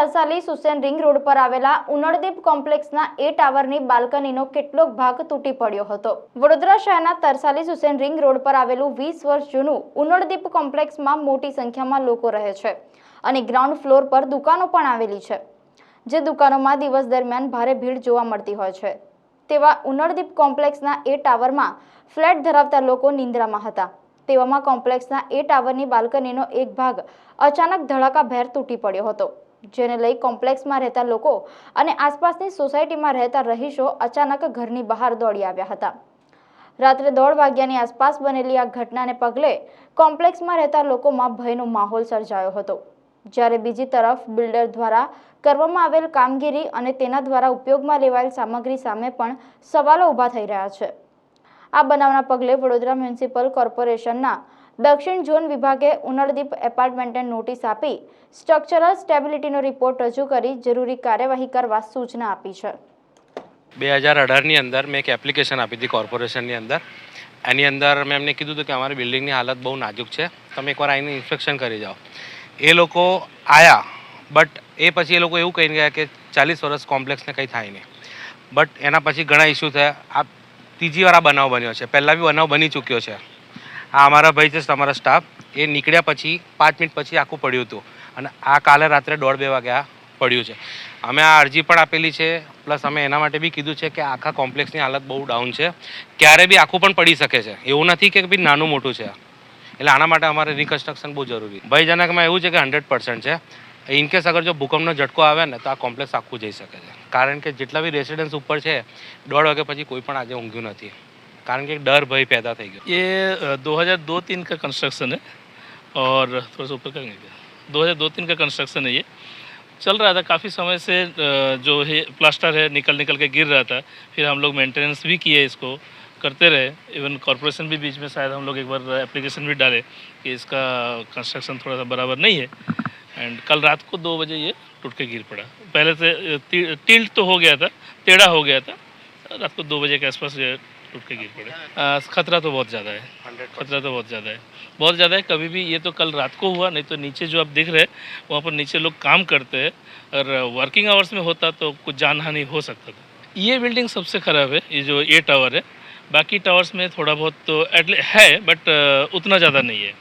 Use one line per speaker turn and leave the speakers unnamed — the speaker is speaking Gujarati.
તરસાલી સુસેન રિંગ રોડ પર આવેલા ઉનળદીપ કોમ્પ્લેક્સના એ ટાવરની બાલ્કનીનો કેટલોક ભાગ તૂટી પડ્યો હતો. વડોદરા શહેરના તરસાલી સુસેન રિંગ રોડ પર આવેલું વીસ વર્ષ જૂનું ઉનળદીપ કોમ્પ્લેક્સમાં મોટી સંખ્યામાં લોકો રહે છે અને ગ્રાઉન્ડ ફ્લોર પર દુકાનો પણ આવેલી છે, જે દુકાનોમાં દિવસ દરમિયાન ભારે ભીડ જોવા મળતી હોય છે. તેવા ઉનળદીપ કોમ્પ્લેક્સના એ ટાવરમાં ફ્લેટ ધરાવતા લોકો નિંદ્રામાં હતા. તેવામાં કોમ્પ્લેક્સના એ ટાવરની બાલ્કનીનો એક ભાગ અચાનક ધડાકાભેર તૂટી પડ્યો હતો. જેને લઈ કોમ્પ્લેક્સમાં રહેતા લોકો અને આસપાસની સોસાયટીમાં રહેતા રહીશો અચાનક ઘરની બહાર દોડી આવ્યા હતા. રાત્રે દોઢ વાગ્યાની આસપાસ બનેલી આ ઘટનાને પગલે કોમ્પ્લેક્સમાં રહેતા લોકોમાં ભયનો માહોલ સર્જાયો હતો. જ્યારે બીજી તરફ બિલ્ડર દ્વારા કરવામાં આવેલ કામગીરી અને તેના દ્વારા ઉપયોગમાં લેવાયેલ સામગ્રી સામે પણ સવાલો ઊભા થઈ રહ્યા છે. આ બનાવના પગલે વડોદરા મ્યુનિસિપલ કોર્પોરેશનના દક્ષિણ ઝોન વિભાગે ઉનળદીપ એપાર્ટમેન્ટને નોટિસ આપી સ્ટ્રક્ચરલ સ્ટેબિલિટીનો રિપોર્ટ રજૂ કરી જરૂરી કાર્યવાહી કરવા સૂચના આપી છે.
બે હજાર અઢારની અંદર મેં એક એપ્લિકેશન આપી હતી કોર્પોરેશનની અંદર. એની અંદર મેં એમને કીધું હતું કે અમારી બિલ્ડિંગની હાલત બહુ નાજુક છે. તમે એકવાર આવીને ઇન્સ્પેક્શન કરી જાઓ. એ લોકો આવ્યા બટ એ પછી એ લોકો એવું કહીને ગયા કે ચાલીસ વર્ષ કોમ્પ્લેક્સને કંઈ થાય નહીં. બટ એના પછી ઘણા ઇસ્યુ થયા. આ ત્રીજી વાર આ બનાવ બન્યો છે. પહેલાં બી બનાવ બની ચૂક્યો છે. આ અમારા ભાઈ છે તમારા સ્ટાફ એ નીકળ્યા પછી, પાંચ મિનિટ પછી આખું પડ્યું હતું. અને આ કાલે રાત્રે દોઢ બે વાગ્યા પડ્યું છે. અમે આ અરજી પણ આપેલી છે, પ્લસ અમે એના માટે બી કીધું છે કે આખા કોમ્પ્લેક્સની હાલત બહુ ડાઉન છે. ક્યારે બી આખું પણ પડી શકે છે. એવું નથી કે બી નાનું મોટું છે. એટલે આના માટે અમારે રિકન્સ્ટ્રક્શન બહુ જરૂરી. ભયજનકમાં એવું છે કે હંડ્રેડ પર્સન્ટ છે. ઇનકેસ અગર જો ભૂકંપનો ઝટકો આવે ને, તો આ કોમ્પ્લેક્સ આખું જઈ શકે છે. કારણ કે જેટલા બી રેસિડન્સ ઉપર છે, દોઢ વાગ્યા પછી કોઈ પણ આજે ઊંઘ્યું નથી. કારણ કે એક ડર ભય પેદા થઈ ગયો
ये दो हज़ार दो तीन का कंस्ट्रक्शन है और थोड़ा सा ऊपर करेंगे क्या दो हज़ार दो तीन का कंस्ट्रक्शन है ये चल रहा था काफ़ी समय से अ, जो है प्लास्टर है निकल निकल के गिर रहा था फिर हम लोग मेंटेनेंस भी किए इसको करते रहे इवन कॉरपोरेशन भी बीच में शायद हम लोग एक बार एप्लीकेशन भी डाले कि इसका कंस्ट्रक्शन थोड़ा सा बराबर नहीं है एंड कल रात को दो बजे ये टूट के गिर पड़ा पहले से अ, टी- टिल्ट तो हो गया था टेढ़ा हो गया था रात को दो बजे के आसपास ये टूट के गिर पड़े। खतरा तो बहुत ज़्यादा है। खतरा तो बहुत ज़्यादा है। बहुत ज़्यादा है कभी भी ये तो कल रात को हुआ नहीं तो नीचे जो आप देख रहे हैं वहाँ पर नीचे लोग काम करते हैं और वर्किंग आवर्स में होता तो कुछ जान हानि हो सकता था। ये बिल्डिंग सबसे ख़राब है ये जो ये टावर है। बाकी टावर्स में थोड़ा बहुत तो एटली है बट उतना ज़्यादा नहीं है।